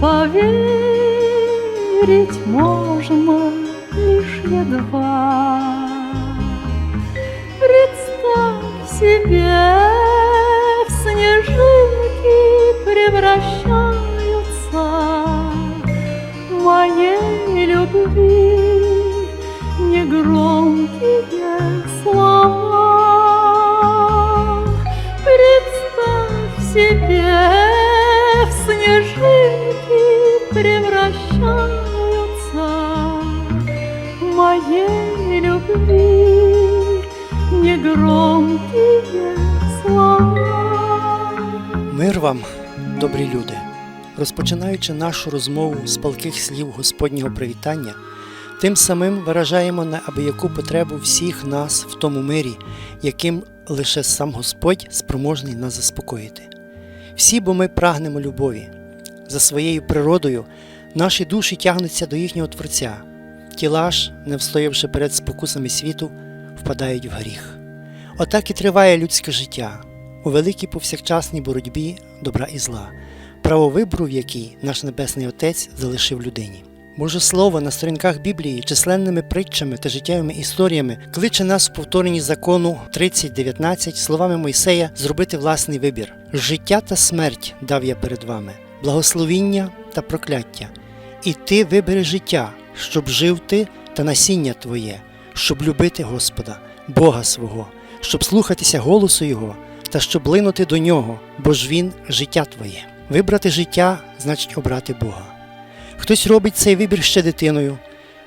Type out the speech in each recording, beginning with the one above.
поверить можно лишь едва. Представь себе, в снежинки превращаются моей любви негромкие любви негромкие слова. Мир вам, добрі люди! Розпочинаючи нашу розмову з палких слів Господнього привітання, тим самим виражаємо неабияку потребу всіх нас в тому мирі, яким лише сам Господь спроможний нас заспокоїти. Всі, бо ми прагнемо любові. За своєю природою наші душі тягнуться до їхнього Творця, тіла ж, не встоявши перед спокусами світу, впадають в гріх. Отак і триває людське життя у великій повсякчасній боротьбі добра і зла, право вибору, в якій наш Небесний Отець залишив людині. Боже Слово на сторінках Біблії численними притчами та життєвими історіями кличе нас в повторенні закону 30.19 словами Мойсея зробити власний вибір. Життя та смерть дав я перед вами, благословіння та прокляття. І ти вибери життя, щоб жив ти та насіння твоє, щоб любити Господа, Бога свого, щоб слухатися голосу Його та щоб линути до нього, бо ж Він життя твоє. Вибрати життя значить обрати Бога. Хтось робить цей вибір ще дитиною,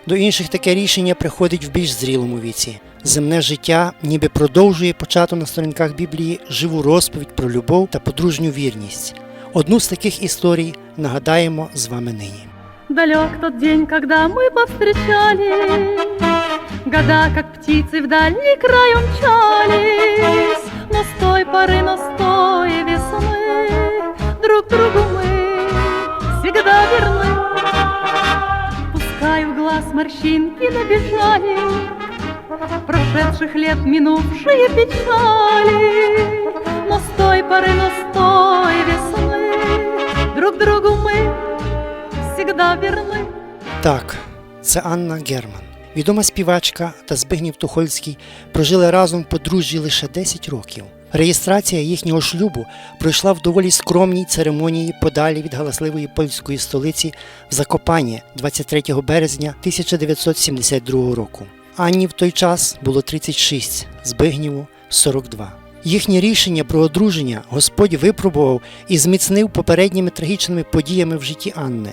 до інших таке рішення приходить в більш зрілому віці. Земне життя ніби продовжує почату на сторінках Біблії живу розповідь про любов та подружню вірність. Одну з таких історій нагадаємо з вами нині. Далек тот день, когда мы повстречались, Года, как птицы в дальний край умчались, Но с той поры, но с той весны Друг другу мы всегда верны. Пускай в глаз морщинки набежали, Прошедших лет минувшие печали, всегда. Так, це Анна Герман. Відома співачка та Збигнів Тухольський прожили разом в подружжі лише 10 років. Реєстрація їхнього шлюбу пройшла в доволі скромній церемонії подалі від галасливої польської столиці в Закопані 23 березня 1972 року. Анні в той час було 36, Збигнєву 42. Їхнє рішення про одруження Господь випробував і зміцнив попередніми трагічними подіями в житті Анни.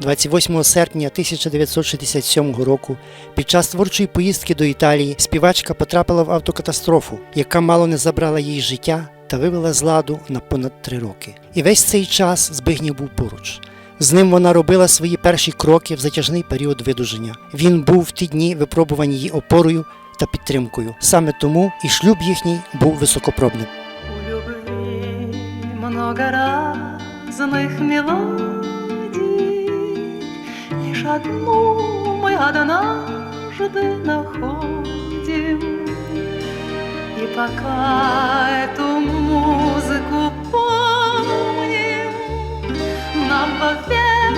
28 серпня 1967 року під час творчої поїздки до Італії співачка потрапила в автокатастрофу, яка мало не забрала їй життя та вивела з ладу на понад три роки. І весь цей час Збигнів був поруч. З ним вона робила свої перші кроки в затяжний період видуження. Він був в ті дні випробуваний її опорою та підтримкою. Саме тому і шлюб їхній був високопробним. У Лишь одну мы однажды находим. И пока эту музыку помним, Нам вовек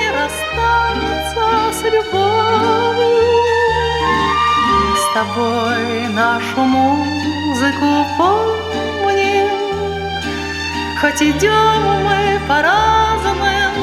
не расстаться с любовью. С тобой нашу музыку помним, Хоть идем мы по разным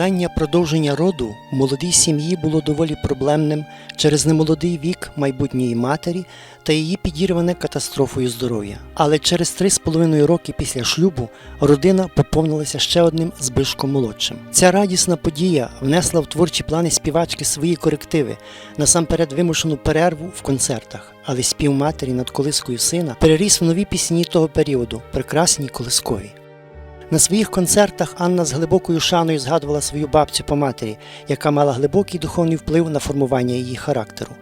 Питання продовження роду в молодій сім'ї було доволі проблемним через немолодий вік майбутньої матері та її підірване катастрофою здоров'я. Але через три з половиною роки після шлюбу родина поповнилася ще одним збишком молодшим. Ця радісна подія внесла в творчі плани співачки свої корективи, насамперед вимушену перерву в концертах. Але спів матері над колискою сина переріс в нові пісні того періоду, прекрасні колискові. На своїх концертах Анна з глибокою шаною згадувала свою бабцю по матері, яка мала глибокий духовний вплив на формування її характеру.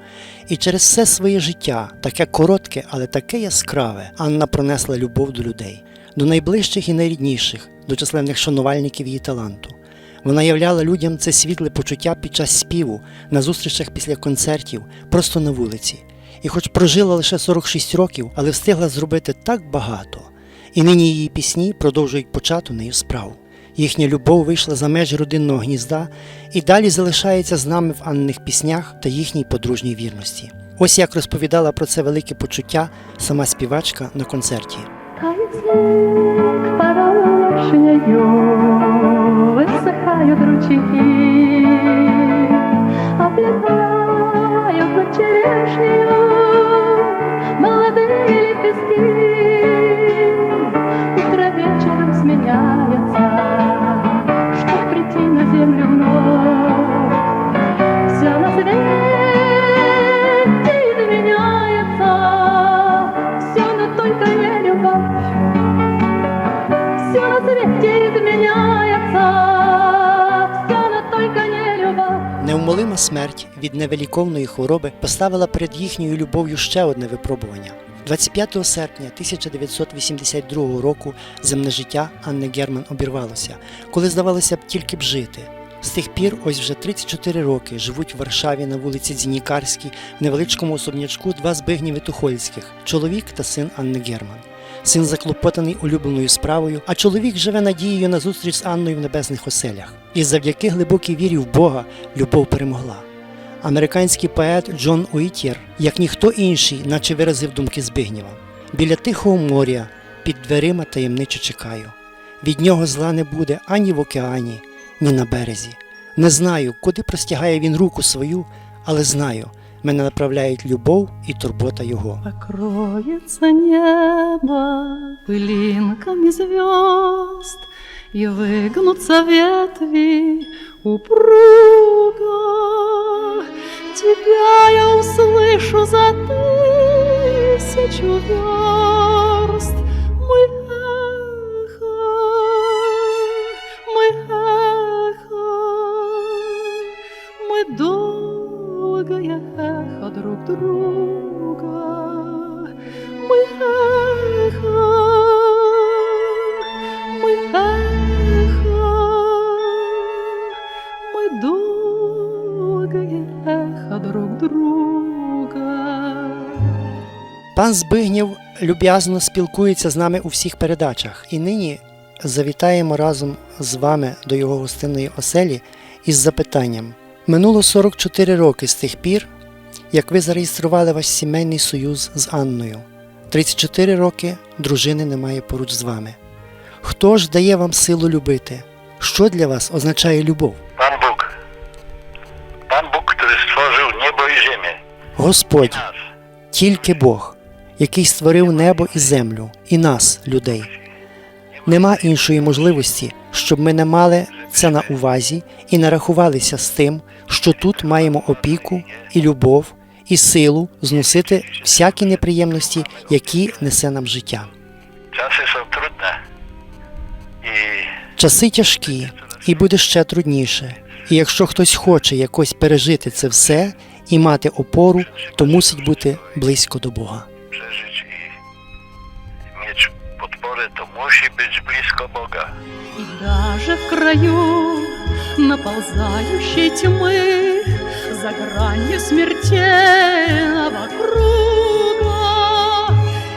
І через все своє життя, таке коротке, але таке яскраве, Анна пронесла любов до людей, до найближчих і найрідніших, до численних шанувальників її таланту. Вона являла людям це світле почуття під час співу, на зустрічах після концертів, просто на вулиці. І хоч прожила лише 46 років, але встигла зробити так багато. І нині її пісні продовжують почату нею справу. Їхня любов вийшла за межі родинного гнізда і далі залишається з нами в Анних піснях та їхній подружній вірності. Ось як розповідала про це велике почуття сама співачка на концерті. Снег ручейки, Невмолима смерть від невеликовної хвороби поставила перед їхньою любов'ю ще одне випробування. 25 серпня 1982 року земне життя Анни Герман обірвалося, коли здавалося б тільки б жити. З тих пір, ось вже 34 роки, живуть в Варшаві на вулиці Дзінікарській, в невеличкому особнячку два збигніви Тухольських чоловік та син Анни Герман. Син заклопотаний улюбленою справою, а чоловік живе надією на зустріч з Анною в небесних оселях. І завдяки глибокій вірі в Бога любов перемогла. Американський поет Джон Уітєр, як ніхто інший, наче виразив думки Збигнєва. Біля тихого моря, під дверима таємничо чекаю. Від нього зла не буде ані в океані, ні на березі. Не знаю, куди простягає він руку свою, але знаю, мене направляють любов і турбота його. Покроется небо пылинками звезд, И выгнутся ветви упруго. Тебя я услышу за тысячу верст, друга. Мы эхо, мы эхо, мы долгое эхо друг друга. Пан Збигнєв люб'язно спілкується з нами у всіх передачах, і нині завітаємо разом з вами до його гостинної оселі із запитанням. Минуло 44 роки з тих пір, як ви зареєстрували ваш сімейний союз з Анною. 34 роки дружини немає поруч з вами. Хто ж дає вам силу любити? Що для вас означає любов? Pan Bóg. Pan Bóg, który stworzył niebo i ziemię. Господь, тільки Бог, який створив небо і землю, і нас, людей. Нема іншої можливості, щоб ми не мали це на увазі і не рахувалися з тим, що тут маємо опіку і любов, і силу зносити всякі неприємності, які несе нам життя. Часи тяжкі, і буде ще трудніше. І якщо хтось хоче якось пережити це все і мати опору, то мусить бути близько до Бога. Podporę, to musi być blisko Boga. И даже в краю наползающей тьмы За гранью смертельного круга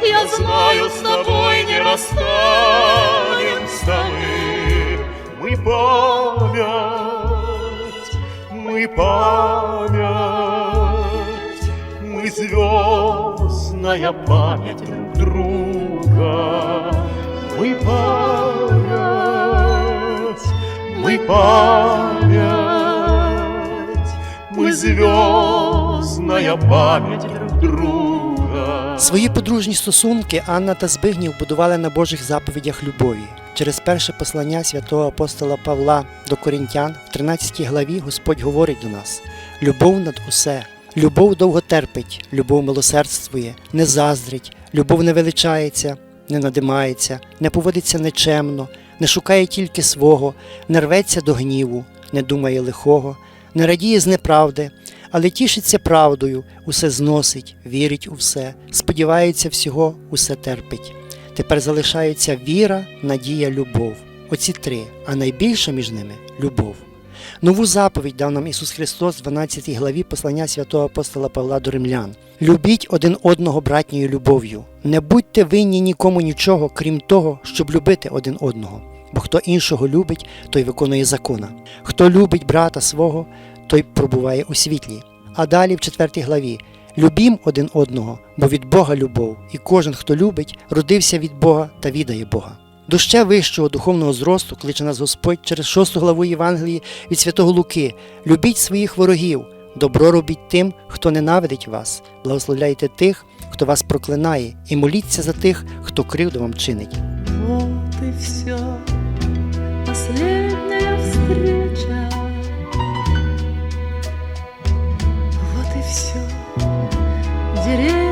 Я знаю, с тобой не расстанемся мы, мы память, мы память, мы звездная память друг друга, мы память, мы память, мы звездная память друг друга. Свої подружні стосунки Анна та Збигнів будували на Божих заповідях любові. Через перше послання святого апостола Павла до Корінтян в 13 главі Господь говорить до нас: любов над усе, любов довго терпить, любов милосердствує, не заздрить, любов не величається, не надимається, не поводиться нечемно, не шукає тільки свого, не рветься до гніву, не думає лихого, не радіє з неправди, але тішиться правдою, усе зносить, вірить у все, сподівається всього, усе терпить. Тепер залишаються віра, надія, любов. Оці три, а найбільше між ними любов. Нову заповідь дав нам Ісус Христос в 12 главі послання святого апостола Павла до римлян. Любіть один одного братньою любов'ю. Не будьте винні нікому нічого, крім того, щоб любити один одного. Бо хто іншого любить, той виконує закона. Хто любить брата свого, той пробуває у світлі. А далі в 4 главі Любім один одного, бо від Бога любов, і кожен, хто любить, родився від Бога та відає Бога. До ще вищого духовного зросту кличе нас Господь через шосту главу Євангелії від святого Луки. Любіть своїх ворогів, добро робіть тим, хто ненавидить вас, благословляйте тих, хто вас проклинає, і моліться за тих, хто кривду вам чинить. Вот и все, последняя встреча. Вот и все, деревья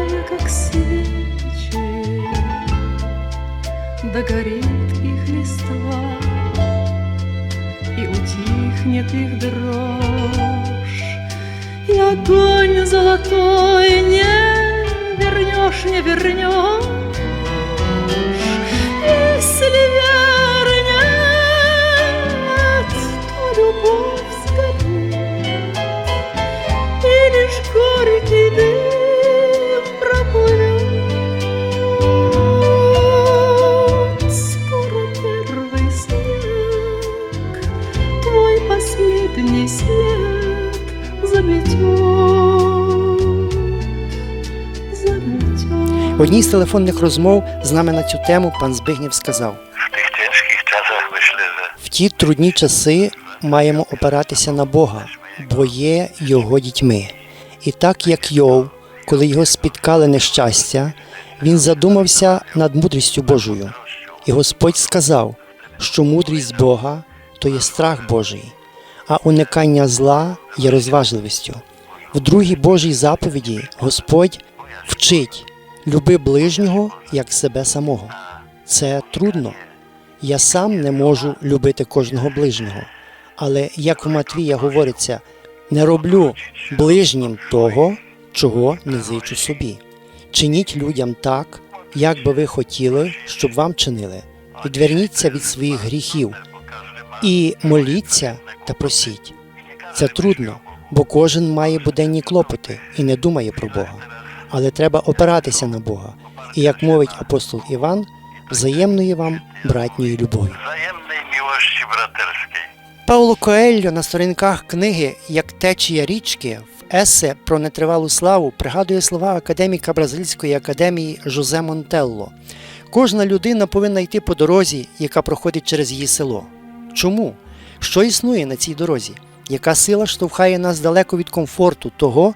догорит их листва, и утихнет их дрожь, и огонь золотой не вернешь, не вернешь. Последний след заметет, заметет. В одній з телефонних розмов з нами на цю тему пан Збигнєв сказав: W tych ciężkich czasach myślę, в ті трудні часи маємо опиратися на Бога, бо є Його дітьми. І так як Йов, коли його спіткали нещастя, він задумався над мудрістю Божою. І Господь сказав, що мудрість Бога то є страх Божий, а уникання зла є розважливістю. В другій Божій заповіді Господь вчить люби ближнього як себе самого. Це трудно. Я сам не можу любити кожного ближнього. Але як у Матвія говориться, не роблю ближнім того, чого не зичу собі. Чиніть людям так, як би ви хотіли, щоб вам чинили. Відверніться від своїх гріхів і моліться та просіть. Це трудно, бо кожен має буденні клопоти і не думає про Бога. Але треба опиратися на Бога. І як мовить апостол Іван, взаємної вам братньої любові. wzajemnej miłości braterskiej. Пауло Коельо на сторінках книги Як течія річки в есе про нетривалу славу пригадує слова академіка Бразильської академії Жозе Монтелло. Кожна людина повинна йти по дорозі, яка проходить через її село. Чому? Що існує на цій дорозі? Яка сила штовхає нас далеко від комфорту того,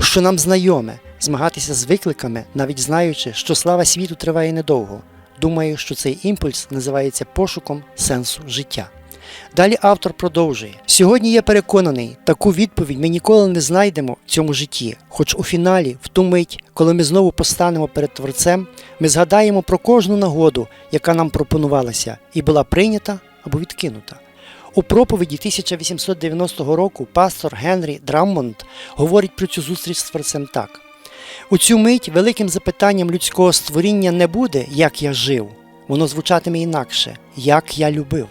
що нам знайоме, змагатися з викликами, навіть знаючи, що слава світу триває недовго. Думаю, що цей імпульс називається пошуком сенсу життя. Далі автор продовжує: сьогодні я переконаний, таку відповідь ми ніколи не знайдемо в цьому житті. Хоч у фіналі, в ту мить, коли ми знову постанемо перед Творцем, ми згадаємо про кожну нагоду, яка нам пропонувалася, і була прийнята або відкинута. У проповіді 1890 року пастор Генрі Драммонд говорить про цю зустріч з Творцем так. У цю мить великим запитанням людського створіння не буде, як я жив. Воно звучатиме інакше, як я любив.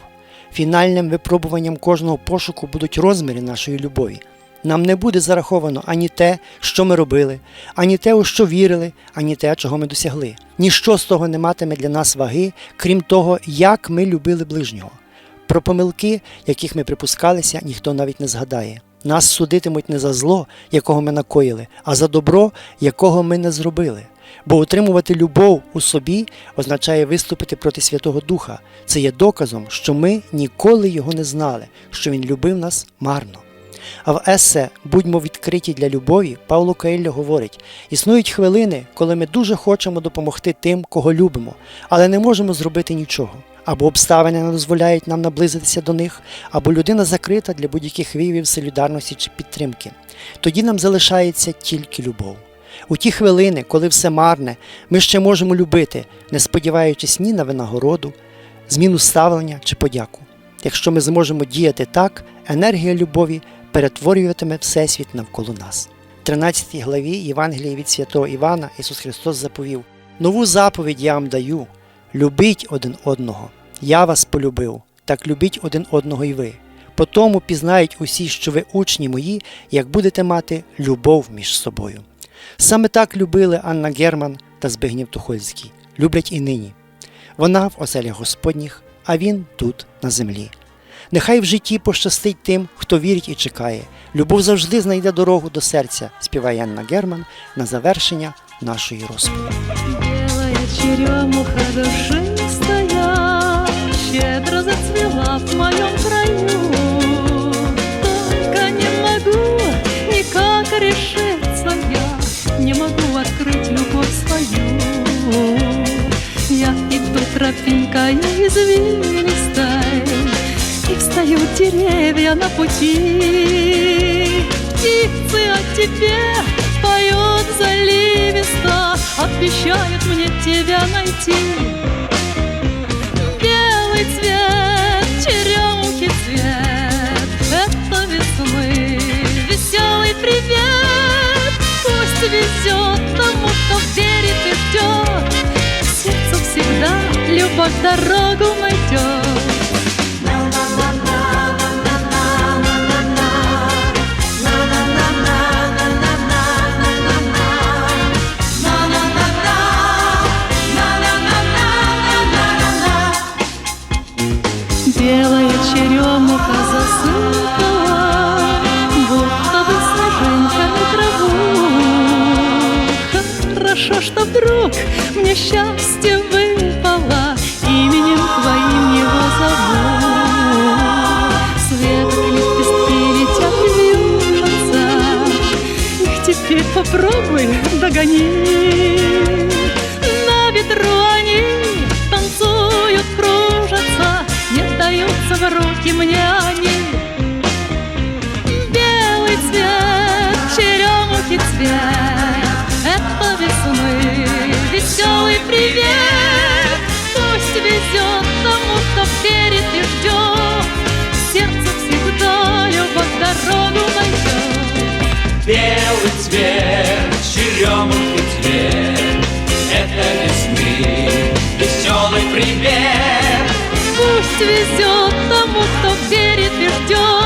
Фінальним випробуванням кожного пошуку будуть розміри нашої любові. Нам не буде зараховано ані те, що ми робили, ані те, у що вірили, ані те, чого ми досягли. Ніщо з того не матиме для нас ваги, крім того, як ми любили ближнього. Про помилки, яких ми припускалися, ніхто навіть не згадає. Нас судитимуть не за зло, якого ми накоїли, а за добро, якого ми не зробили. Бо утримувати любов у собі означає виступити проти Святого Духа. Це є доказом, що ми ніколи його не знали, що він любив нас марно. А в есе Будьмо відкриті для любові Павло Коельо говорить: існують хвилини, коли ми дуже хочемо допомогти тим, кого любимо, але не можемо зробити нічого. Або обставини не дозволяють нам наблизитися до них, або людина закрита для будь-яких виявів солідарності чи підтримки. Тоді нам залишається тільки любов. У ті хвилини, коли все марне, ми ще можемо любити, не сподіваючись ні на винагороду, зміну ставлення чи подяку. Якщо ми зможемо діяти так, енергія любові перетворюватиме Всесвіт навколо нас. В 13 главі Євангелія від святого Івана Ісус Христос заповів: Нову заповідь я вам даю: любіть один одного. Я вас полюбив, так любіть один одного і ви. По тому пізнають усі, що ви учні мої, як будете мати любов між собою. Саме так любили Анна Герман та Збигнєв Тухольський. Люблять і нині. Вона в оселях Господніх, а він тут, на землі. Нехай в житті пощастить тим, хто вірить і чекає. Любов завжди знайде дорогу до серця, співає Анна Герман на завершення нашої розповіді. Черемуха душистая Щедро зацвела в моем краю. Только не могу никак решиться я Не могу открыть любовь свою. Я иду тропинкой извилистой И встают деревья на пути. Птицы о тебе поют заливисто Обещают мне тебя найти? Белый цвет, черемухи цвет. Это весны, веселый привет. Пусть везет тому, кто верит и ждет. Сердцу всегда любовь дорогу найдет Хорошо, что вдруг мне счастье выпало, именем твоим его зовут. Светлые лепестки летят и вьются, их теперь попробуй догони. На ветру они танцуют, кружатся, не даются в руки мне везет тому, кто верит и ждет.